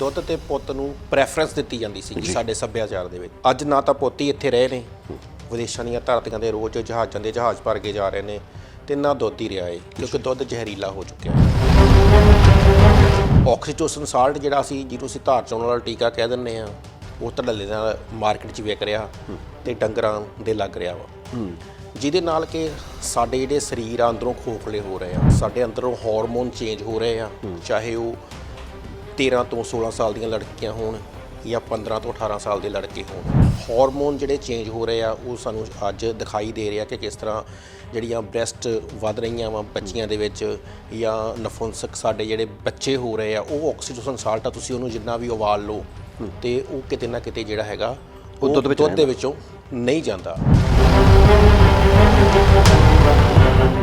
ਦੁੱਧ ਤੇ ਪੁੱਤ ਨੂੰ ਪ੍ਰੈਫਰੈਂਸ ਦਿੱਤੀ ਜਾਂਦੀ ਸੀ ਸਾਡੇ ਸੱਭਿਆਚਾਰ ਦੇ ਵਿੱਚ। ਅੱਜ ਨਾ ਤਾਂ ਪੁੱਤ ਹੀ ਇੱਥੇ ਰਹੇ ਨੇ। ਵਿਦੇਸ਼ਾਂ ਦੀਆਂ ਧਰਤੀਆਂ ਦੇ ਰੋਜ਼ ਜਹਾਜ਼ਾਂ ਦੇ ਜਹਾਜ਼ ਭਰ ਕੇ ਜਾ ਰਹੇ ਨੇ ਤੇ ਨਾ ਦੁੱਧ ਹੀ ਰਿਹਾ ਏ ਕਿਉਂਕਿ ਦੁੱਧ ਜ਼ਹਿਰੀਲਾ ਹੋ ਚੁੱਕਿਆ। ਹੈ ਆਕਸੀਟੋਸਿਨ ਸਾਲਟ ਜਿਹੜਾ ਅਸੀਂ ਜਿਹਨੂੰ ਅਸੀਂ ਧਾਰ ਚੋਣ ਵਾਲਾ ਟੀਕਾ ਕਹਿ ਦਿੰਦੇ ਆ ਉਹ ਧੜੱਲੇ ਨਾਲ ਮਾਰਕੀਟ 'ਚ ਵਿਕ ਰਿਹਾ ਤੇ ਡੰਗਰਾਂ ਦੇ ਲੱਗ ਰਿਹਾ ਵਾ। ਜਿਹਦੇ ਨਾਲ ਕਿ ਸਾਡੇ ਜਿਹੜੇ ਸਰੀਰ ਆ ਅੰਦਰੋਂ ਖੋਖਲੇ ਹੋ ਰਹੇ ਆ ਸਾਡੇ ਅੰਦਰੋਂ ਹਾਰਮੋਨ ਚੇਂਜ ਹੋ ਰਹੇ ਆ ਚਾਹੇ ਉਹ 13 ਤੋਂ 16 ਸਾਲ ਦੀਆਂ ਲੜਕੀਆਂ ਹੋਣ ਜਾਂ 15 ਤੋਂ 18 ਸਾਲ ਦੇ ਲੜਕੇ ਹੋਣ। ਹਾਰਮੋਨ ਜਿਹੜੇ ਚੇਂਜ ਹੋ ਰਹੇ ਆ ਉਹ ਸਾਨੂੰ ਅੱਜ ਦਿਖਾਈ ਦੇ ਰਿਹਾ ਕਿ ਕਿਸ ਤਰ੍ਹਾਂ ਜਿਹੜੀਆਂ ਬ੍ਰੈਸਟ ਵੱਧ ਰਹੀਆਂ ਵਾ ਬੱਚੀਆਂ ਦੇ ਵਿੱਚ ਜਾਂ ਨਫੁੰਸਕ ਸਾਡੇ ਜਿਹੜੇ ਬੱਚੇ ਹੋ ਰਹੇ ਆ ਉਹ ਆਕਸੀਟੋਸਿਨ ਸਾਲਟ ਆ ਤੁਸੀਂ ਉਹਨੂੰ ਜਿੰਨਾ ਵੀ ਉਬਾਲ ਲਓ ਤੇ ਉਹ ਕਿਤੇ ਨਾ ਕਿਤੇ ਜਿਹੜਾ ਹੈਗਾ ਉਹ ਦੁੱਧ ਵਿੱਚ ਦੁੱਧ ਦੇ ਵਿੱਚੋਂ ਨਹੀਂ ਜਾਂਦਾ।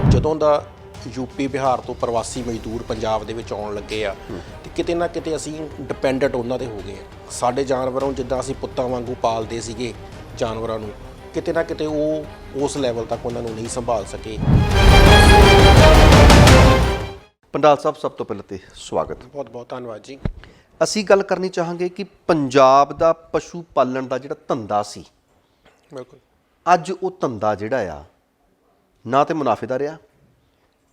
ਜਦੋਂ ਦਾ ਯੂਪੀ ਬਿਹਾਰ ਤੋਂ ਪ੍ਰਵਾਸੀ ਮਜ਼ਦੂਰ ਪੰਜਾਬ ਦੇ ਵਿੱਚ ਆਉਣ ਲੱਗੇ ਆ ਕਿਤੇ ਨਾ ਕਿਤੇ ਅਸੀਂ ਡਿਪੈਂਡੈਂਟ ਉਹਨਾਂ ਦੇ ਹੋ ਗਏ ਆ ਸਾਡੇ ਜਾਨਵਰਾਂ ਨੂੰ ਜਿੱਦਾਂ ਅਸੀਂ ਪੁੱਤਾਂ ਵਾਂਗੂ ਪਾਲਦੇ ਸੀਗੇ ਜਾਨਵਰਾਂ ਨੂੰ ਕਿਤੇ ਨਾ ਕਿਤੇ ਉਹ ਉਸ ਲੈਵਲ ਤੱਕ ਉਹਨਾਂ ਨੂੰ ਨਹੀਂ ਸੰਭਾਲ ਸਕੇ। ਪੰਡਾਲ ਸਾਹਿਬ ਸਭ ਤੋਂ ਪਹਿਲਾਂ ਤੇ ਸਵਾਗਤ। ਬਹੁਤ ਬਹੁਤ ਧੰਨਵਾਦ ਜੀ। ਅਸੀਂ ਗੱਲ ਕਰਨੀ ਚਾਹਾਂਗੇ ਕਿ ਪੰਜਾਬ ਦਾ ਪਸ਼ੂ ਪਾਲਣ ਦਾ ਜਿਹੜਾ ਧੰਦਾ ਸੀ ਬਿਲਕੁਲ। ਅੱਜ ਉਹ ਧੰਦਾ ਜਿਹੜਾ ਆ ਨਾ ਤੇ ਮੁਨਾਫੇ ਦਾ ਰਿਹਾ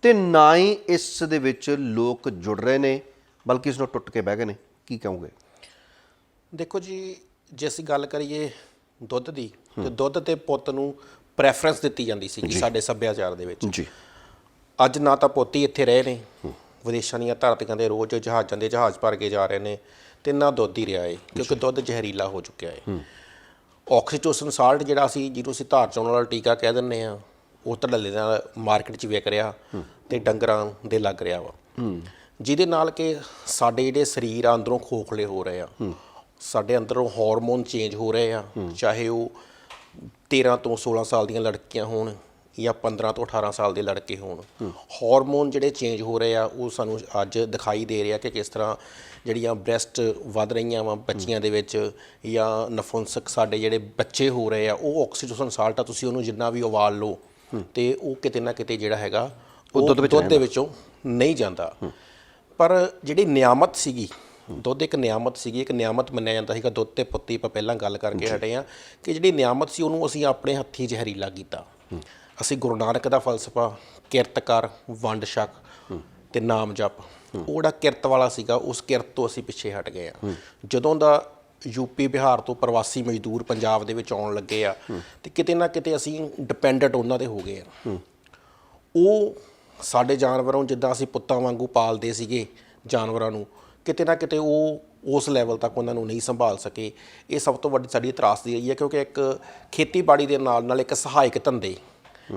ਤੇ ਨਾ ਹੀ ਇਸ ਦੇ ਵਿੱਚ ਲੋਕ ਜੁੜ ਰਹੇ ਨੇ। ਬਲਕਿ ਇਸ ਨੂੰ ਟੁੱਟ ਕੇ ਬਹਿ ਗਏ ਨੇ। ਕੀ ਕਹੋਗੇ? ਦੇਖੋ ਜੀ ਜੇ ਅਸੀਂ ਗੱਲ ਕਰੀਏ ਦੁੱਧ ਦੀ ਤੇ ਦੁੱਧ ਤੇ ਪੁੱਤ ਨੂੰ ਪ੍ਰੈਫਰੈਂਸ ਦਿੱਤੀ ਜਾਂਦੀ ਸੀ ਸਾਡੇ ਸੱਭਿਆਚਾਰ ਦੇ ਵਿੱਚ। ਜੀ। ਅੱਜ ਨਾ ਤਾਂ ਪੁੱਤ ਹੀ ਇੱਥੇ ਰਹੇ ਨੇ ਵਿਦੇਸ਼ਾਂ ਦੀਆਂ ਧਰਤੀਆਂ ਦੇ ਰੋਜ਼ ਜਹਾਜ਼ਾਂ ਦੇ ਜਹਾਜ਼ ਭਰ ਕੇ ਜਾ ਰਹੇ ਨੇ ਤੇ ਨਾ ਦੁੱਧ ਹੀ ਰਿਹਾ ਏ ਕਿਉਂਕਿ ਦੁੱਧ ਜ਼ਹਿਰੀਲਾ ਹੋ ਚੁੱਕਿਆ ਏ। ਆਕਸੀਟੋਸਿਨ ਸਾਲਟ ਜਿਹੜਾ ਅਸੀਂ ਜਿਹਨੂੰ ਅਸੀਂ ਧਾਰ ਚੋਣ ਵਾਲਾ ਟੀਕਾ ਕਹਿ ਦਿੰਦੇ ਆ ਉਹ ਧੜੱਲੇ ਨਾਲ ਮਾਰਕੀਟ 'ਚ ਵਿਕ ਰਿਹਾ ਤੇ ਡੰਗਰਾਂ ਦੇ ਲੱਗ ਰਿਹਾ ਵਾ। ਜਿਹਦੇ ਨਾਲ ਕਿ ਸਾਡੇ ਜਿਹੜੇ ਸਰੀਰ ਆ ਅੰਦਰੋਂ ਖੋਖਲੇ ਹੋ ਰਹੇ ਆ। ਸਾਡੇ ਅੰਦਰੋਂ ਹਾਰਮੋਨ ਚੇਂਜ ਹੋ ਰਹੇ ਆ। ਚਾਹੇ ਉਹ 13 ਤੋਂ 16 ਸਾਲ ਦੀਆਂ ਲੜਕੀਆਂ ਹੋਣ ਜਾਂ 15 ਤੋਂ 18 ਸਾਲ ਦੇ ਲੜਕੇ ਹੋਣ। ਹਾਰਮੋਨ ਜਿਹੜੇ ਚੇਂਜ ਹੋ ਰਹੇ ਆ ਉਹ ਸਾਨੂੰ ਅੱਜ ਦਿਖਾਈ ਦੇ ਰਿਹਾ ਕਿ ਕਿਸ ਤਰ੍ਹਾਂ ਜਿਹੜੀਆਂ ਬ੍ਰੈਸਟ ਵੱਧ ਰਹੀਆਂ ਵਾ ਬੱਚੀਆਂ ਦੇ ਵਿੱਚ ਜਾਂ ਨਫੁੰਸਕ ਸਾਡੇ ਜਿਹੜੇ ਬੱਚੇ ਹੋ ਰਹੇ ਆ ਉਹ ਆਕਸੀਟੋਸਿਨ ਸਾਲਟ ਆ ਤੁਸੀਂ ਉਹਨੂੰ ਜਿੰਨਾ ਵੀ ਉਬਾਲ ਲਓ ਤੇ ਉਹ ਕਿਤੇ ਨਾ ਕਿਤੇ ਜਿਹੜਾ ਹੈਗਾ ਉਹ ਦੁੱਧ ਦੇ ਵਿੱਚੋਂ ਨਹੀਂ ਜਾਂਦਾ। ਪਰ ਜਿਹੜੀ ਨਿਆਮਤ ਸੀਗੀ ਦੁੱਧ ਇੱਕ ਨਿਆਮਤ ਸੀਗੀ ਇੱਕ ਨਿਆਮਤ ਮੰਨਿਆ ਜਾਂਦਾ ਸੀਗਾ ਦੁੱਧ ਤੇ ਪੁੱਤੀ ਆਪਾਂ ਪਹਿਲਾਂ ਗੱਲ ਕਰਕੇ ਹਟੇ ਆ ਕਿ ਜਿਹੜੀ ਨਿਆਮਤ ਸੀ ਉਹਨੂੰ ਅਸੀਂ ਆਪਣੇ ਹੱਥੀਂ ਜ਼ਹਿਰੀਲਾ ਕੀਤਾ। ਅਸੀਂ ਗੁਰੂ ਨਾਨਕ ਦਾ ਫਲਸਫਾ ਕਿਰਤ ਕਰ ਵੰਡ ਛਕ ਤੇ ਨਾਮ ਜਪ ਉਹ ਜਿਹੜਾ ਕਿਰਤ ਵਾਲਾ ਸੀਗਾ ਉਸ ਕਿਰਤ ਤੋਂ ਅਸੀਂ ਪਿੱਛੇ ਹਟ ਗਏ ਆ ਜਦੋਂ ਦਾ ਯੂਪੀ ਬਿਹਾਰ ਤੋਂ ਪ੍ਰਵਾਸੀ ਮਜ਼ਦੂਰ ਪੰਜਾਬ ਦੇ ਵਿੱਚ ਆਉਣ ਲੱਗੇ ਆ ਤੇ ਕਿਤੇ ਨਾ ਕਿਤੇ ਅਸੀਂ ਡਿਪੈਂਡੈਂਟ ਉਹਨਾਂ ਦੇ ਹੋ ਗਏ ਆ। ਉਹ ਸਾਡੇ ਜਾਨਵਰਾਂ ਨੂੰ ਜਿੱਦਾਂ ਅਸੀਂ ਪੁੱਤਾਂ ਵਾਂਗੂ ਪਾਲਦੇ ਸੀਗੇ ਜਾਨਵਰਾਂ ਨੂੰ ਕਿਤੇ ਨਾ ਕਿਤੇ ਉਹ ਉਸ ਲੈਵਲ ਤੱਕ ਉਹਨਾਂ ਨੂੰ ਨਹੀਂ ਸੰਭਾਲ ਸਕੇ। ਇਹ ਸਭ ਤੋਂ ਵੱਡੀ ਸਾਡੀ ਤਰਾਸਦੀ ਰਹੀ ਹੈ ਕਿਉਂਕਿ ਇੱਕ ਖੇਤੀਬਾੜੀ ਦੇ ਨਾਲ ਨਾਲ ਇੱਕ ਸਹਾਇਕ ਧੰਦੇ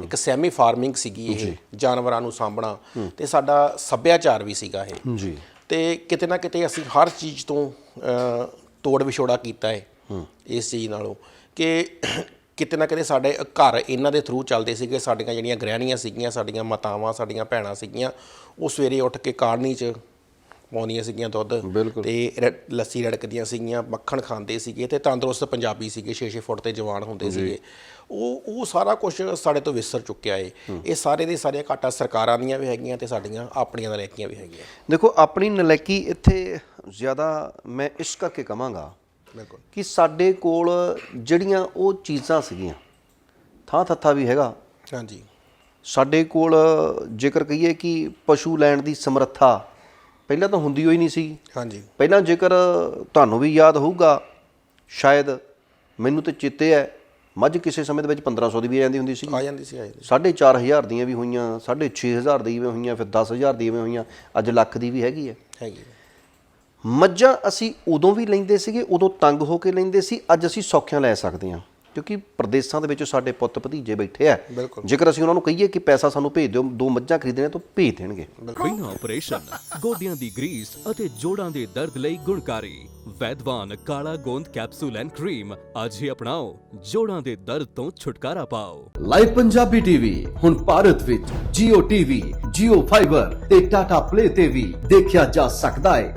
ਇੱਕ ਸੈਮੀ ਫਾਰਮਿੰਗ ਸੀਗੀ ਇਹ ਜਾਨਵਰਾਂ ਨੂੰ ਸਾਂਭਣਾ ਤੇ ਸਾਡਾ ਸੱਭਿਆਚਾਰ ਵੀ ਸੀਗਾ ਇਹ। ਜੀ। ਤੇ ਕਿਤੇ ਨਾ ਕਿਤੇ ਅਸੀਂ ਹਰ ਚੀਜ਼ ਤੋਂ ਤੋੜ ਵਿਛੋੜਾ ਕੀਤਾ ਹੈ। ਇਸ ਚੀਜ਼ ਨਾਲੋਂ ਕਿ ਕਿਤੇ ਨਾ ਕਿਤੇ ਸਾਡੇ ਘਰ ਇਹਨਾਂ ਦੇ ਥਰੂ ਚੱਲਦੇ ਸੀਗੇ ਸਾਡੀਆਂ ਜਿਹੜੀਆਂ ਗ੍ਰਹਿਣੀਆਂ ਸੀਗੀਆਂ ਸਾਡੀਆਂ ਮਾਤਾਵਾਂ ਸਾਡੀਆਂ ਭੈਣਾਂ ਸੀਗੀਆਂ ਉਹ ਸਵੇਰੇ ਉੱਠ ਕੇ ਕਾੜਨੀ 'ਚ ਪਾਉਂਦੀਆਂ ਸੀਗੀਆਂ ਦੁੱਧ। ਤੇ ਲੱਸੀ ਰੜਕਦੀਆਂ ਸੀਗੀਆਂ ਮੱਖਣ ਖਾਂਦੇ ਸੀਗੇ ਤੇ ਤੰਦਰੁਸਤ ਪੰਜਾਬੀ ਸੀਗੇ 6-6 ਫੁੱਟ ਤੇ ਜਵਾਨ ਹੁੰਦੇ ਸੀਗੇ। ਉਹ ਉਹ ਸਾਰਾ ਕੁਝ ਸਾਡੇ ਤੋਂ ਵਿਸਰ ਚੁੱਕਿਆ ਏ। ਇਹ ਸਾਰੇ ਦੇ ਸਾਰੇ ਘਾਟਾ ਸਰਕਾਰਾਂ ਦੀਆਂ ਵੀ ਹੈਗੀਆਂ ਤੇ ਸਾਡੀਆਂ ਆਪਣੀਆਂ ਨਲਾਇਕੀਆਂ ਵੀ ਹੈਗੀਆਂ। ਦੇਖੋ ਆਪਣੀ ਨਲਾਇਕੀ ਇੱਥੇ ਜ਼ਿਆਦਾ ਮੈਂ ਇਸ ਕਰਕੇ ਕਵਾਂਗਾ ਬਿਲਕੁਲ। ਕਿ ਸਾਡੇ ਕੋਲ ਜਿਹੜੀਆਂ ਉਹ ਚੀਜ਼ਾਂ ਸੀਗੀਆਂ ਥਾਂ ਥੱਥਾ ਵੀ ਹੈਗਾ। ਹਾਂਜੀ। ਸਾਡੇ ਕੋਲ ਜੇਕਰ ਕਹੀਏ ਕਿ ਪਸ਼ੂ ਲੈਣ ਦੀ ਸਮਰੱਥਾ ਪਹਿਲਾਂ ਤਾਂ ਹੁੰਦੀ ਹੋਈ ਨਹੀਂ ਸੀ। ਹਾਂਜੀ। ਪਹਿਲਾਂ ਜੇਕਰ ਤੁਹਾਨੂੰ ਵੀ ਯਾਦ ਹੋਊਗਾ ਸ਼ਾਇਦ ਮੈਨੂੰ ਤੇ ਚੇਤੇ ਹੈ ਮੱਝ ਕਿਸੇ ਸਮੇਂ ਦੇ ਵਿੱਚ 1500 ਦੀ ਵੀ ਜਾਂਦੀ ਹੁੰਦੀ ਸੀ ਆ ਜਾਂਦੀ ਸੀ ਆ ਜਾਂਦੀ ਸੀ। 4500 ਦੀਆਂ ਵੀ ਹੋਈਆਂ 6500 ਦੀ ਵੀ ਹੋਈਆਂ ਫਿਰ 10000 ਦੀਆਂ ਵੀ ਹੋਈਆਂ ਅੱਜ ਲੱਖ ਦੀ ਵੀ ਹੈਗੀ ਹੈ। ਹੈਗੀ ਮੱਝਾਂ ਅਸੀਂ ਉਦੋਂ ਵੀ ਲੈਂਦੇ ਸੀਗੇ ਉਦੋਂ ਤੰਗ ਹੋ ਕੇ ਲੈਂਦੇ ਸੀ ਅੱਜ ਅਸੀਂ ਸੌਖਿਆਂ ਲੈ ਸਕਦੇ ਹਾਂ। ਕਿਉਂਕਿ ਪ੍ਰਦੇਸ਼ਾਂ ਦੇ ਵਿੱਚ ਸਾਡੇ ਪੁੱਤ ਭਤੀਜੇ ਬੈਠੇ ਆ। ਜੇਕਰ ਅਸੀਂ ਉਹਨਾਂ ਨੂੰ ਕਹੀਏ ਕਿ ਪੈਸਾ ਸਾਨੂੰ ਭੇਜ ਦਿਓ ਦੋ ਮੱਝਾਂ ਖਰੀਦਣੀਆਂ ਤਾਂ ਭੇਜ ਦੇਣਗੇ। ਬਿਨਾ ਆਪਰੇਸ਼ਨ ਗੋਡਿਆਂ ਦੀ ਗਰੀਸ ਅਤੇ ਜੋੜਾਂ ਦੇ ਦਰਦ ਲਈ ਗੁਣਕਾਰੀ। ਵੈਦਵਾਨ ਕਾਲਾ ਗੋਂਦ ਕੈਪਸੂਲ ਐਂਡ ਕਰੀਮ ਅੱਜ ਹੀ ਅਪਣਾਓ। ਜੋੜਾਂ ਦੇ ਦਰਦ ਤੋਂ ਛੁਟਕਾਰਾ ਪਾਓ। ਲਾਈਵ ਪੰਜਾਬੀ ਟੀਵੀ ਹੁਣ ਭਾਰਤ ਵਿੱਚ Jio TV, Jio Fiber ਤੇ Tata Play ਤੇ ਵੀ ਦੇਖਿਆ ਜਾ ਸਕਦਾ ਹੈ।